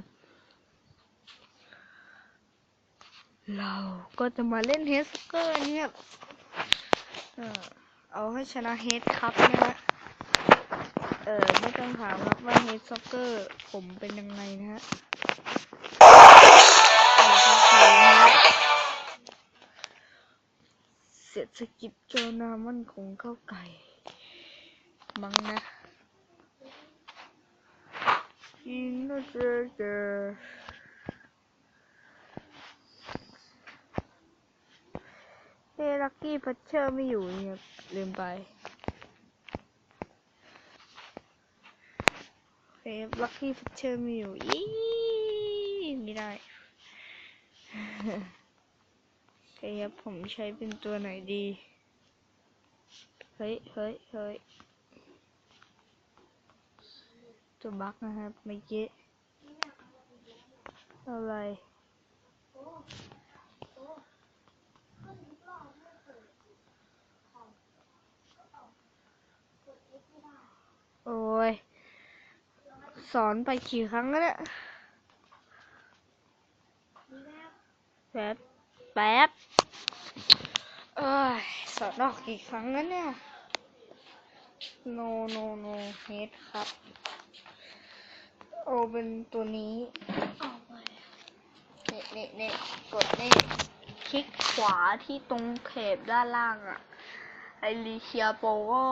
บ เราก็จะมาเล่นเฮดสเกอร์เนี่ยครับเอาให้ชนะเฮดครับนะฮะเออไม่ต้องถามครับว่าเฮดซ็อกเกอร์ผมเป็นยังไงนะฮะเอาครับผมครับเศรษฐกิจโจนามั่นคงเข้าไก่มั้งนะ ยิงนะเจอเจอเฮ้ลักกี้พัชเชอร์ไม่อยู่เนี่ย ลืมไปเฟฟลัคกี้ฟิชเชอร์ไมีอยู่อีไม่ได้โอเคครับผมใช้เป็นตัวไหนดี เฮ้ย เฮ้ย เฮ้ย ตัวบักนะครับไม่เก็ตอะไรโอ้ย สอนไปกี่ครั้งแล้วเนี่ยแป๊บ แป๊บ เอ้ย สอนออกกี่ครั้งแล้วเนี่ย no no no head ครับ โอเป็นตัวนี้เน่เน่เน่กดเน่คลิกขวาที่ตรงเขบด้านล่างอะไอรีเชียโปก็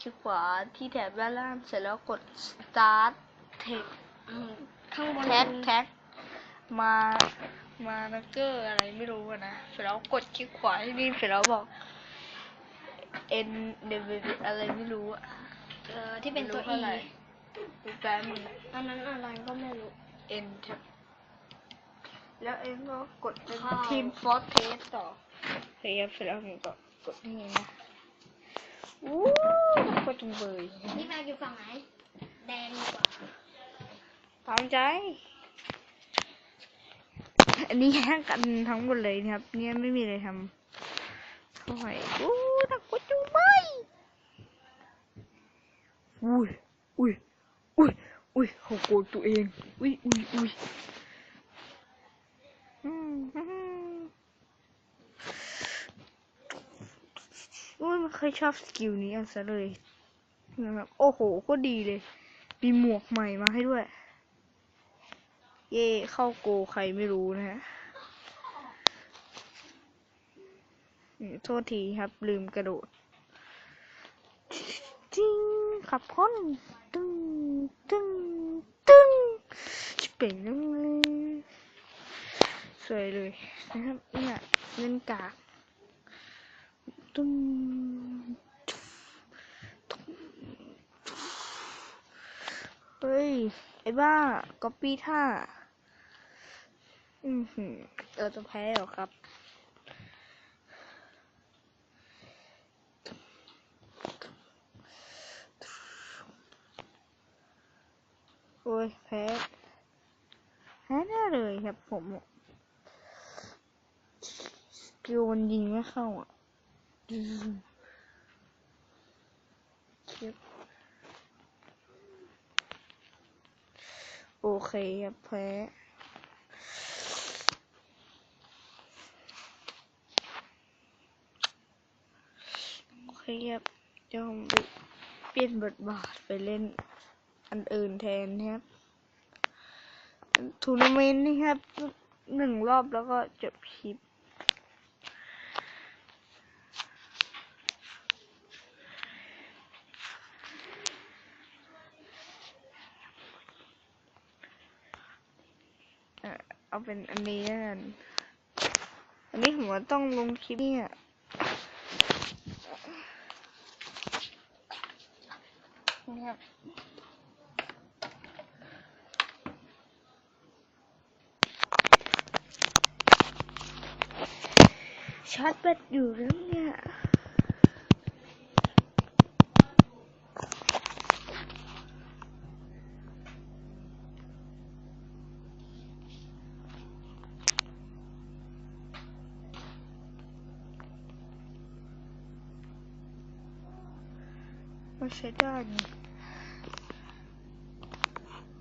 คลิกขวาที่แถบด้านล่างเสร็จแล้วกด start text ข้างบนแท็กแท็กมามานักเกอร์อะไรไม่รู้อะนะเสร็จแล้วกดคลิกขวาที่นี่เสร็จแล้วบอก N W อะไรไม่รู้อะเอ่อที่เป็นตัวไม่รู้ E เท่าไหร่ ดูแป๊บนึงอันนั้นอะไรก็ไม่รู้ N แท็บแล้วเอ็งก็กดเป็นเข้าทีมฟอร์เทสต่อเฮ้ยเสร็จแล้วผมก็กดนี่นะอู้ก็จุงเบยนี่แม่อยู่ฝั่งไหน แดงดีกว่าตามใจ อันนี้แห้งกันทั้งหมดเลยนะครับ เนี่ยไม่มีอะไรทำเท่าไหร่อู้นักกดจุงเบยอุ้ยอุ้ยอุ้ย อุ้ยเขาโกรธตัวเอง อุ้ยอุ้ยอุ้ยอุ้ยไม่เคยชอบสกิลนี้อะซะเลยนะครับโอ้โหก็ดีเลย มีหมวกใหม่มาให้ด้วย เย่เข้าโกใครไม่รู้นะฮะอืมโทษทีครับลืมกระโดด จริงขับพ้น ตึ้งตึ้งตึ้งจะเป็นยังไงสวยเลยนะครับเนี่ยเล่นกากตุ้มเฮ้ย ไอ้บ้าก๊อปปี้ท่า อือหือเราจะแพ้หรอครับ โอ้ย แพ้แพ้แน่เลยครับผมสกิลมันยิงไม่เข้าอะโอเคครับแพ้โอเคครับเดี๋ยวผมไปเปลี่ยนบทบาทไปเล่นอันอื่นแทนครับ ทัวร์นาเมนต์นี่ครับหนึ่งรอบแล้วก็จบคลิป เออเอาเป็นอันนี้แล้วกันอันนี้ผมว่าต้องลงคลิปเนี่ยนี่ครับ ชาร์จแบตอยู่แล้วเนี่ยไม่ใช่ได้นี่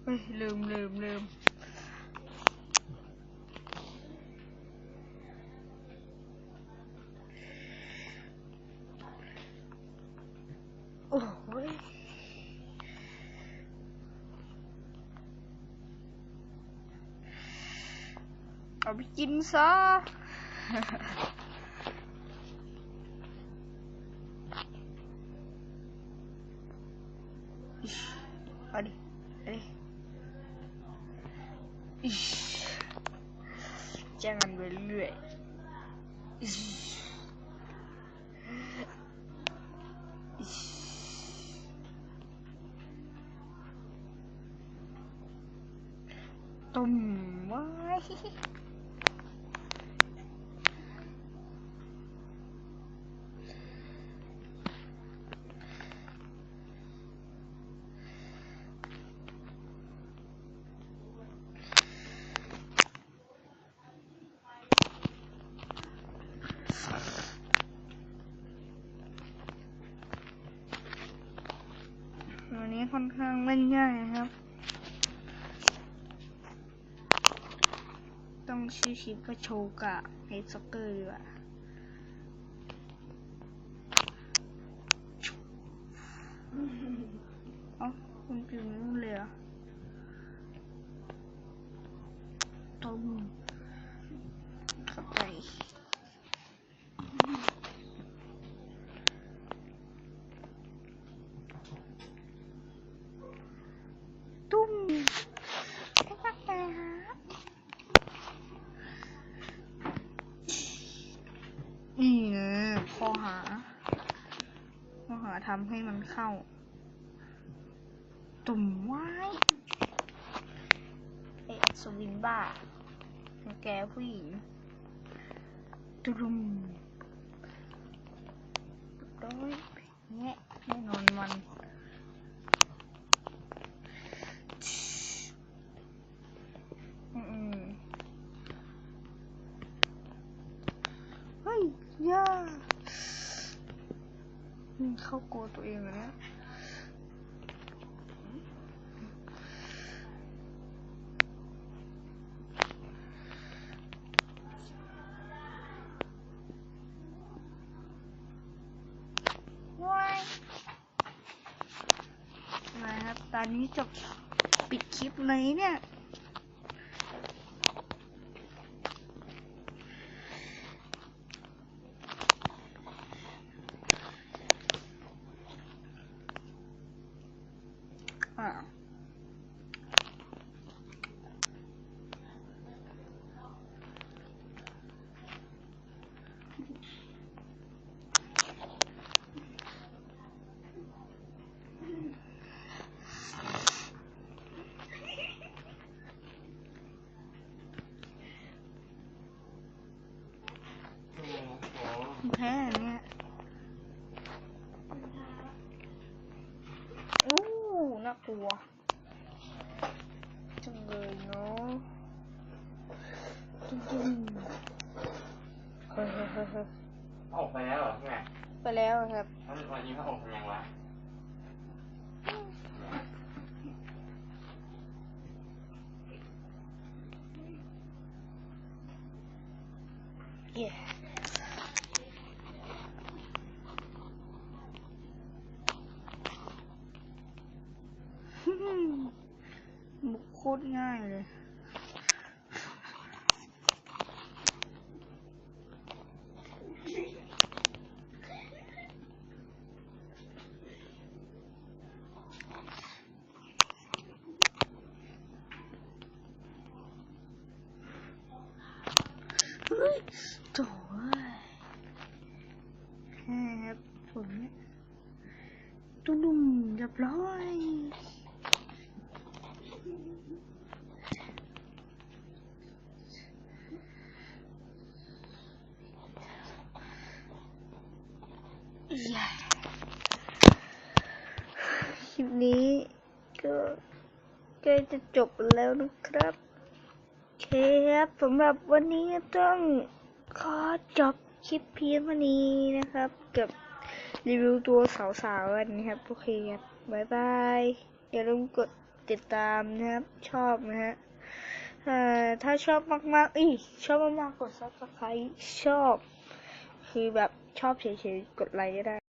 เฮ้ยลืมลืมลืมโอ้ย เอาไปกินซะอิ๊ชเอาดิเอาดิอิ๊ชแจ้งกันไปเรื่อยอิ๊ชอิ๊ชต้มไว้ วันนี้ ค่อนข้างเล่นง่ายนะครับ ต้องชื่อคลิปว่าโชกะเฮดซ็อกเกอร์ดีกว่าเอ้าคุณปิวนู่นเลยเหรอต้มเข้าไป ตุ้มนี่ไงข้อหา ข้อหา ทำให้มันเข้า ตุ่มไว้ไออัศวินบ้าแกผู้หญิงตุ่มด้ยแงะแน่นอนมันอืมเฮ้ยย่า เข้าโกลัวตัวเองเลยนะว้ายนะครับตอนนี้จบปิดคลิปเลยเนี่ย อ่า แพ้อันเนี่ยอู้น่ากลัวจังเลยเนาะจุ้มๆเฮ้ยเฮ้ยเฮ้ยเฮ้ยออกไปแล้วเหรอใช่ไหมไปแล้วครับแล้ววันนี้พระองค์ทำยังวะเย้ บุกโคตรง่ายเลยเฮ้ยโถ่เอ้แค่ครับผมเนี่ยตุ้ดุมเรียบร้อย คลิปนี้ก็ใกล้จะจบแล้วนะครับเคครับสำหรับวันนี้ต้องขอจบคลิปเพียงเท่านี้นะครับ กับรีวิวตัวสาวๆกันนะครับ โอเคครับบายบาย อย่าลืมกดติดตามนะครับ ชอบนะฮะถ้าชอบมากๆอีชอบมากๆกดซับสไครต์ชอบ คือแบบ ชอบเฉยๆ กดไลค์ก็ได้